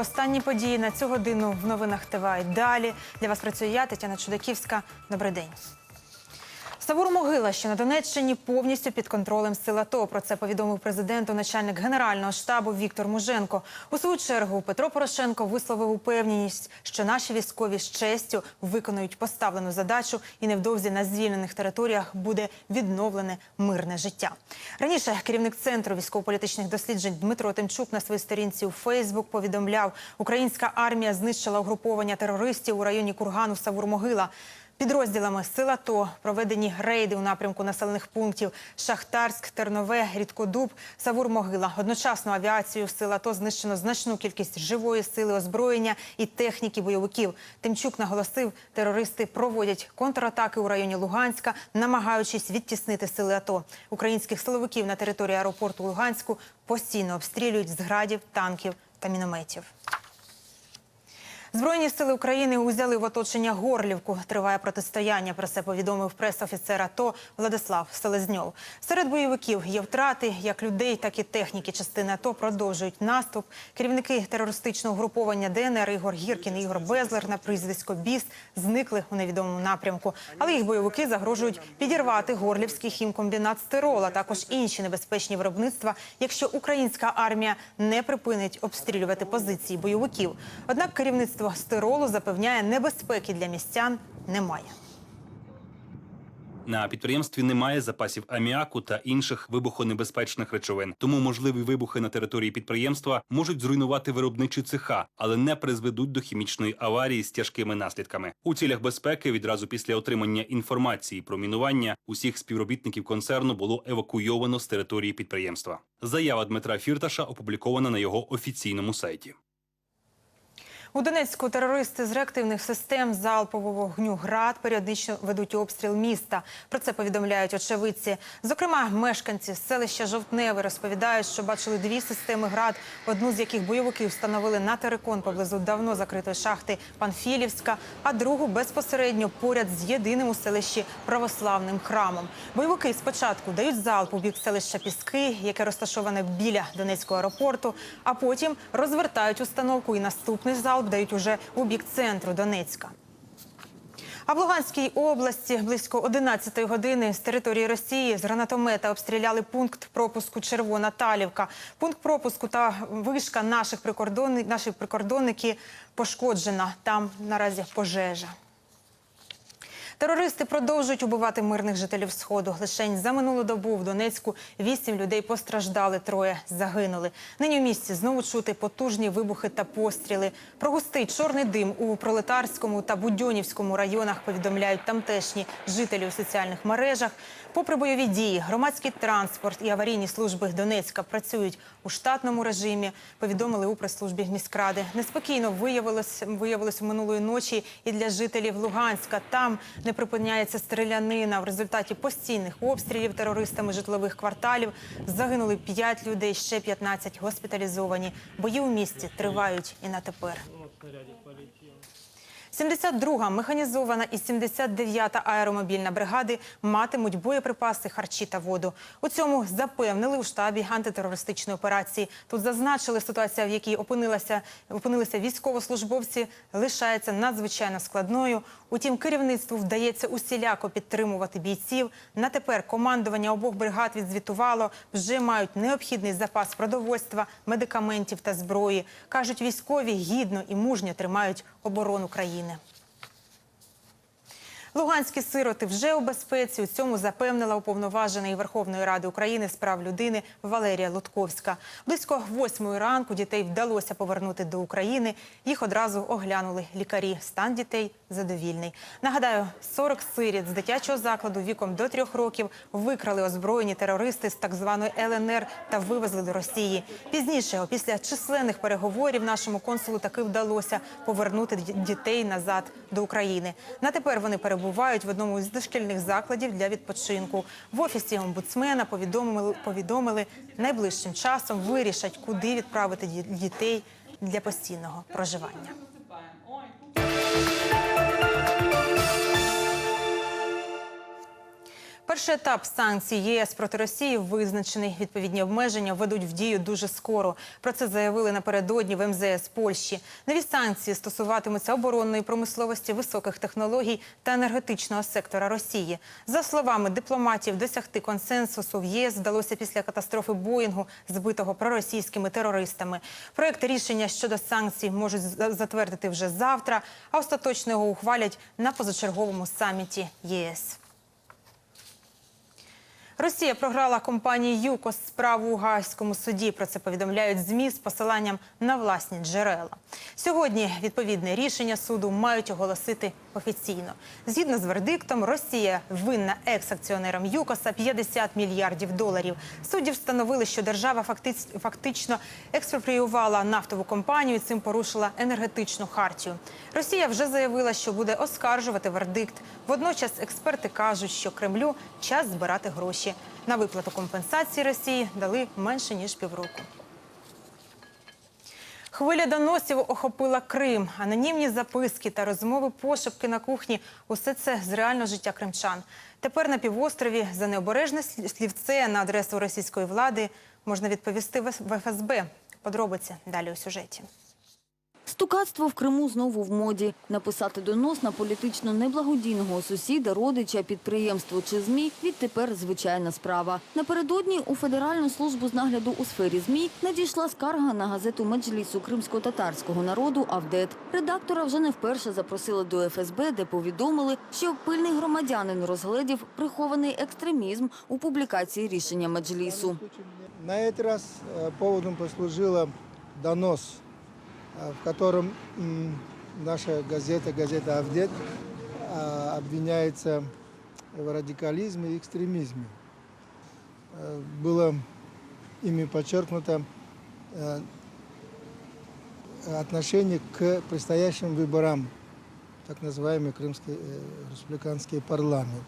останні події на цю годину в новинах ТВА і далі. Для вас працює я, Тетяна Чудаківська. Добрий день. Савур Могила, що на Донеччині повністю під контролем сил АТО. Про це повідомив президенту начальник генерального штабу Віктор Муженко. У свою чергу Петро Порошенко висловив упевненість, що наші військові з честю виконують поставлену задачу, і невдовзі на звільнених територіях буде відновлене мирне життя. Раніше керівник центру військово-політичних досліджень Дмитро Тимчук на своїй сторінці у Фейсбук повідомляв, українська армія знищила угруповання терористів у районі Кургану Савур-Могила. Підрозділами сил АТО проведені рейди у напрямку населених пунктів Шахтарськ, Тернове, Рідкодуб, Савур-Могила. Одночасно авіацією сил АТО знищено значну кількість живої сили озброєння і техніки бойовиків. Тимчук наголосив, терористи проводять контратаки у районі Луганська, намагаючись відтіснити сили АТО. Українських силовиків на території аеропорту Луганську постійно обстрілюють з градів, танків та мінометів. Збройні сили України узяли в оточення Горлівку. Триває протистояння. Про це повідомив прес-офіцер АТО Владислав Селезньов. Серед бойовиків є втрати як людей, так і техніки. Частини АТО продовжують наступ. Керівники терористичного груповання ДНР Ігор Гіркін і Ігор Безлер на прізвисько Біс зникли у невідомому напрямку. Але їх бойовики загрожують підірвати горлівський хімкомбінат «Стирол», а також інші небезпечні виробництва, якщо українська армія не припинить обстрілювати позиції бойовиків. Однак керівництво «Стиролу» запевняє, небезпеки для містян немає. На підприємстві немає запасів аміаку та інших вибухонебезпечних речовин. Тому можливі вибухи на території підприємства можуть зруйнувати виробничі цеха, але не призведуть до хімічної аварії з тяжкими наслідками. У цілях безпеки відразу після отримання інформації про мінування усіх співробітників концерну було евакуйовано з території підприємства. Заява Дмитра Фірташа опублікована на його офіційному сайті. У Донецьку терористи з реактивних систем залпового вогню ГРАД періодично ведуть обстріл міста. Про це повідомляють очевидці. Зокрема, мешканці селища Жовтневе розповідають, що бачили дві системи ГРАД, одну з яких бойовики встановили на терикон поблизу давно закритої шахти Панфілівська, а другу безпосередньо поряд з єдиним у селищі православним храмом. Бойовики спочатку дають залп у бік селища Піски, яке розташоване біля Донецького аеропорту, а потім розвертають установку і наступний залп дають уже у бік центру Донецька. А в Луганській області близько 11-ї години з території Росії з гранатомета обстріляли пункт пропуску Червона Талівка. Пункт пропуску та вишка наших прикордонників, наші прикордонники пошкоджена. Там наразі пожежа. Терористи продовжують убивати мирних жителів Сходу. Лишень за минулу добу в Донецьку вісім людей постраждали, троє загинули. Нині в місті знову чути потужні вибухи та постріли. Про густий чорний дим у Пролетарському та Будьонівському районах повідомляють тамтешні жителі у соціальних мережах. Попри бойові дії, громадський транспорт і аварійні служби Донецька працюють у штатному режимі. Повідомили у прес-службі міськради. Неспокійно виявилось виявилось минулої ночі і для жителів Луганська. Там не припиняється стрілянина. В результаті постійних обстрілів терористами житлових кварталів загинули 5 людей, ще 15 госпіталізовані. Бої у місті тривають і на тепер. 72-га механізована і 79-та аеромобільна бригади матимуть боєприпаси, харчі та воду. У цьому запевнили у штабі антитерористичної операції. Тут зазначили, ситуація, в якій опинилася, опинилися військовослужбовці, лишається надзвичайно складною. Утім, керівництву вдається усіляко підтримувати бійців. На тепер командування обох бригад відзвітувало, вже мають необхідний запас продовольства, медикаментів та зброї. кажуть, військові гідно і мужньо тримають оборону країни. України. Луганські сироти вже у безпеці. У цьому запевнила уповноважений Верховної Ради України з прав людини Валерія Лутковська. Близько восьмої ранку дітей вдалося повернути до України. Їх одразу оглянули лікарі. Стан дітей задовільний. Нагадаю, 40 сиріт з дитячого закладу віком до трьох років викрали озброєні терористи з так званої ЛНР та вивезли до Росії. Пізніше, після численних переговорів, нашому консулу таки вдалося повернути дітей назад до України. На тепер вони перебувають перебувають в одному з дошкільних закладів для відпочинку. В офісі омбудсмена повідомили, повідомили найближчим часом вирішать, куди відправити дітей для постійного проживання. Перший етап санкцій ЄС проти Росії визначений. Відповідні обмеження введуть в дію дуже скоро. Про це заявили напередодні в МЗС Польщі. Нові санкції стосуватимуться оборонної промисловості, високих технологій та енергетичного сектора Росії. За словами дипломатів, досягти консенсусу в ЄС вдалося після катастрофи Боїнгу, збитого проросійськими терористами. Проект рішення щодо санкцій можуть затвердити вже завтра, а остаточно його ухвалять на позачерговому саміті ЄС. Росія програла компанії ЮКОС справу у Гаазькому суді. Про це повідомляють ЗМІ з посиланням на власні джерела. Сьогодні відповідне рішення суду мають оголосити офіційно. Згідно з вердиктом, Росія винна екс-акціонерам ЮКОСа 50 мільярдів доларів. Судді встановили, що держава фактично експропріювала нафтову компанію. і Цим порушила енергетичну хартію. Росія вже заявила, що буде оскаржувати вердикт. Водночас експерти кажуть, що Кремлю час збирати гроші. На виплату компенсації Росії дали менше ніж півроку. Хвиля доносів охопила Крим. Анонімні записки та розмови пошепки на кухні – усе це з реального життя кримчан. Тепер на півострові за необережне слівце на адресу російської влади можна відповісти в ФСБ. Подробиці далі у сюжеті. Стукацтво в Криму знову в моді. Написати донос на політично неблагодійного сусіда, родича, підприємство чи ЗМІ – відтепер звичайна справа. Напередодні у Федеральну службу з нагляду у сфері ЗМІ надійшла скарга на газету Меджлісу кримсько-татарського народу «Авдет». Редактора вже не вперше запросили до ФСБ, де повідомили, що пильний громадянин розгледів прихований екстремізм у публікації рішення Меджлісу. На этот раз э, поводом послужила донос, э, В котором наша газета, газета «Авдет», а, обвиняется в радикализме и экстремизме. Э, Было ими подчеркнуто э, отношение к предстоящим выборам, так называемый Крымский э, республиканский парламент.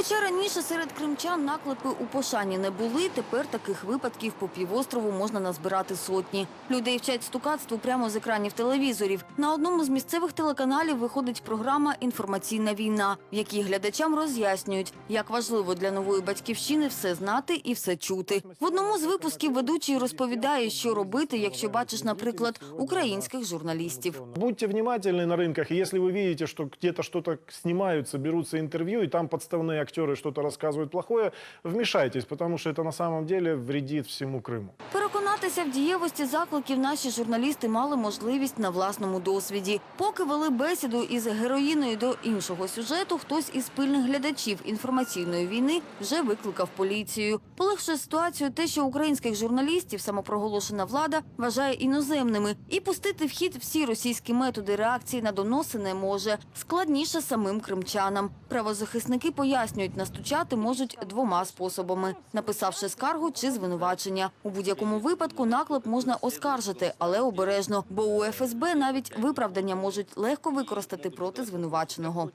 Хоча раніше серед кримчан наклепи у пошані не були, тепер таких випадків по півострову можна назбирати сотні. Людей вчать стукацтву прямо з екранів телевізорів. На одному з місцевих телеканалів виходить програма Інформаційна війна, в якій глядачам роз'яснюють, як важливо для нової батьківщини все знати і все чути. В одному з випусків ведучий розповідає, що робити, якщо бачиш, наприклад, українських журналістів. Будьте внимательны на рынках. И если вы видите, что где-то что-то снимаются, берутся интервью, и там подставные актеры что-то рассказывают плохое, вмешайтесь, потому что это на самом деле вредит всему Крыму. Переконатися в дієвості закликів наші журналісти мали можливість на власному досвіді. Поки вели бесіду із героїною до іншого сюжету, хтось із пильних глядачів інформаційної війни вже викликав поліцію. Полегшує ситуацію те, що українських журналістів самопроголошена влада вважає іноземними, і пустити в хід всі російські методи реакції на доноси не може. Складніше самим кримчанам. Правозахисники пояснюють, настучати можуть двома способами: написавши скаргу чи звинувачення. У будь-якому випадку наклеп можна оскаржити, але обережно, бо у ФСБ навіть виправдання можуть легко використати проти звинуваченого.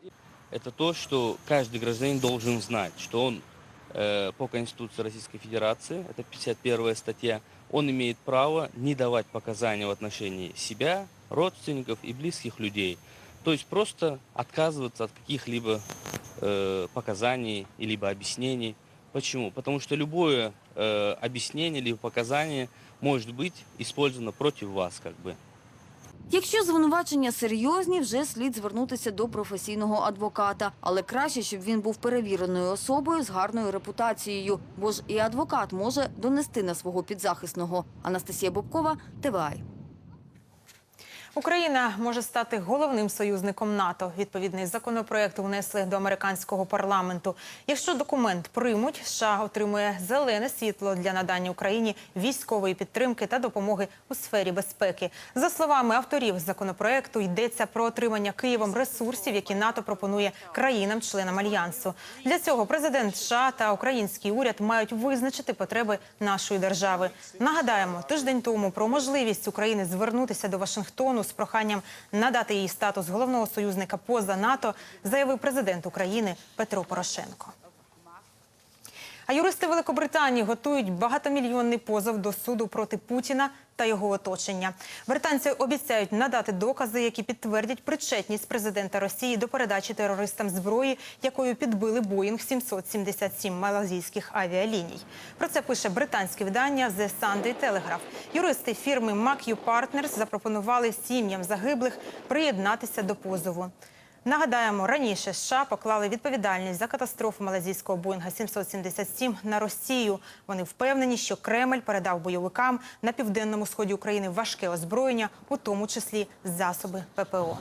это то, что каждый гражданин должен знать, что он э, по Конституции Российской Федерации, это 51 статья, он имеет право не давать показания в отношении себя, родственников и близких людей. То есть просто отказываться от каких-либо э, показаний и либо объяснений. Почему? Потому что любое э, объяснение либо показание может быть использовано против вас как бы. Якщо звинувачення серйозні, вже слід звернутися до професійного адвоката. Але краще, щоб він був перевіреною особою з гарною репутацією, бо ж і адвокат може донести на свого підзахисного. Анастасія Бобкова, ТВАЙ. Україна може стати головним союзником НАТО. Відповідний законопроект внесли до американського парламенту. Якщо документ приймуть, США отримує зелене світло для надання Україні військової підтримки та допомоги у сфері безпеки. За словами авторів законопроекту, йдеться про отримання Києвом ресурсів, які НАТО пропонує країнам-членам альянсу. Для цього президент США та український уряд мають визначити потреби нашої держави. Нагадаємо, тиждень тому про можливість України звернутися до Вашингтону з проханням надати їй статус головного союзника поза НАТО, заявив президент України Петро Порошенко. А юристи Великобританії готують багатомільйонний позов до суду проти Путіна та його оточення. Британці обіцяють надати докази, які підтвердять причетність президента Росії до передачі терористам зброї, якою підбили Боїнг 777 малазійських авіаліній. Про це пише британське видання The Sunday Telegraph. Юристи фірми McHugh Partners запропонували сім'ям загиблих приєднатися до позову. Нагадаємо, раніше США поклали відповідальність за катастрофу малазійського Боїнга 777 на Росію. Вони впевнені, що Кремль передав бойовикам на південному сході України важке озброєння, у тому числі засоби ППО.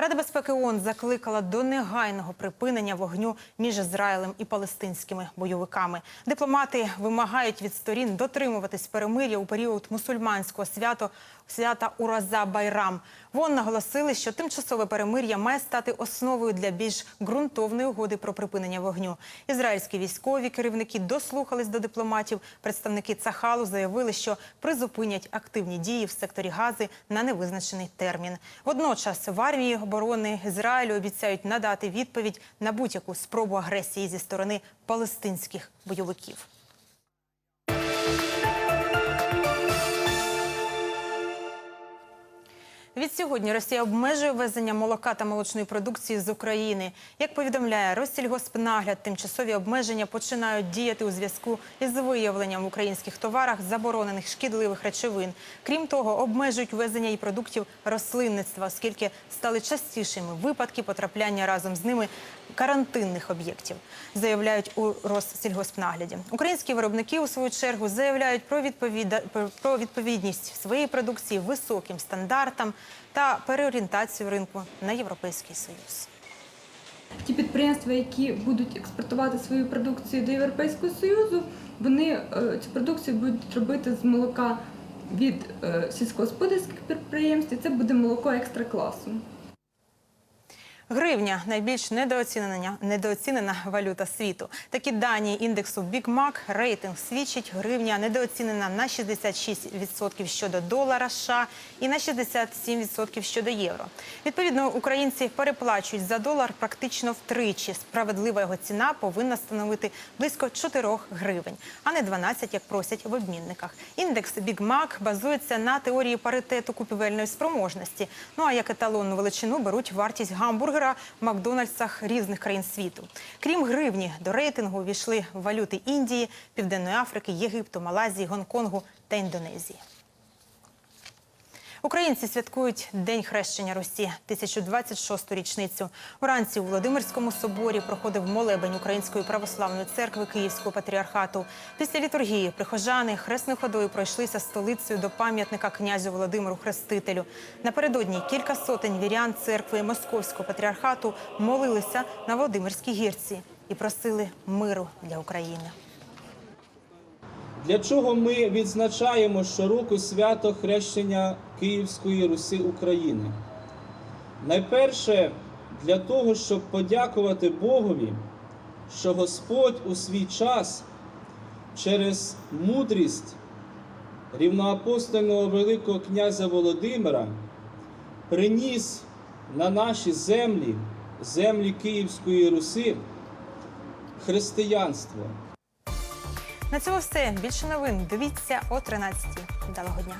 Рада безпеки ООН закликала до негайного припинення вогню між Ізраїлем і палестинськими бойовиками. Дипломати вимагають від сторін дотримуватись перемир'я у період мусульманського свято свята Ураза Байрам. Вон наголосили, що тимчасове перемир'я має стати основою для більш ґрунтовної угоди про припинення вогню. Ізраїльські військові керівники дослухались до дипломатів. Представники Цахалу заявили, що призупинять активні дії в секторі Гази на невизначений термін. Водночас в армії оборони Ізраїлю обіцяють надати відповідь на будь-яку спробу агресії зі сторони палестинських бойовиків. Відсьогодні Росія обмежує везення молока та молочної продукції з України. Як повідомляє Россільгоспнагляд, тимчасові обмеження починають діяти у зв'язку із виявленням в українських товарах заборонених шкідливих речовин. Крім того, обмежують везення і продуктів рослинництва, оскільки стали частішими випадки потрапляння разом з ними карантинних об'єктів, заявляють у Россільгоспнагляді. Українські виробники у свою чергу заявляють про відповіда... про відповідність своєї продукції високим стандартам та переорієнтацію ринку на європейський союз. Ті підприємства, які будуть експортувати свою продукцію до Європейського Союзу, вони е, цю продукцію будуть робити з молока від е, сільськогосподарських підприємств, і це буде молоко екстра класу. Гривня найбільш недооцінена недооцінена валюта світу. Такі дані індексу Big Mac рейтинг свідчить, гривня недооцінена на 66% щодо долара США і на 67% щодо євро. Відповідно, українці переплачують за долар практично втричі. Справедлива його ціна повинна становити близько 4 гривень, а не 12, як просять в обмінниках. Індекс Big Mac базується на теорії паритету купівельної спроможності. Ну а як еталонну величину беруть вартість гамбургера в Макдональдсах різних країн світу. Крім гривні, до рейтингу увійшли валюти Індії, Південної Африки, Єгипту, Малайзії, Гонконгу та Індонезії. Українці святкують День хрещення Русі, 1026-ту річницю. Вранці у Володимирському соборі проходив молебень Української православної церкви Київського патріархату. Після літургії прихожани хресною ходою пройшлися столицею до пам'ятника князю Володимиру Хрестителю. Напередодні кілька сотень вірян церкви Московського патріархату молилися на Володимирській гірці і просили миру для України. Для чого ми відзначаємо щороку свято хрещення Київської Руси України? Найперше для того, щоб подякувати Богові, що Господь у свій час через мудрість рівноапостольного Великого князя Володимира приніс на наші землі, землі Київської Руси, християнство. На цьому все. Більше новин дивіться о 13-й. Вдалого дня.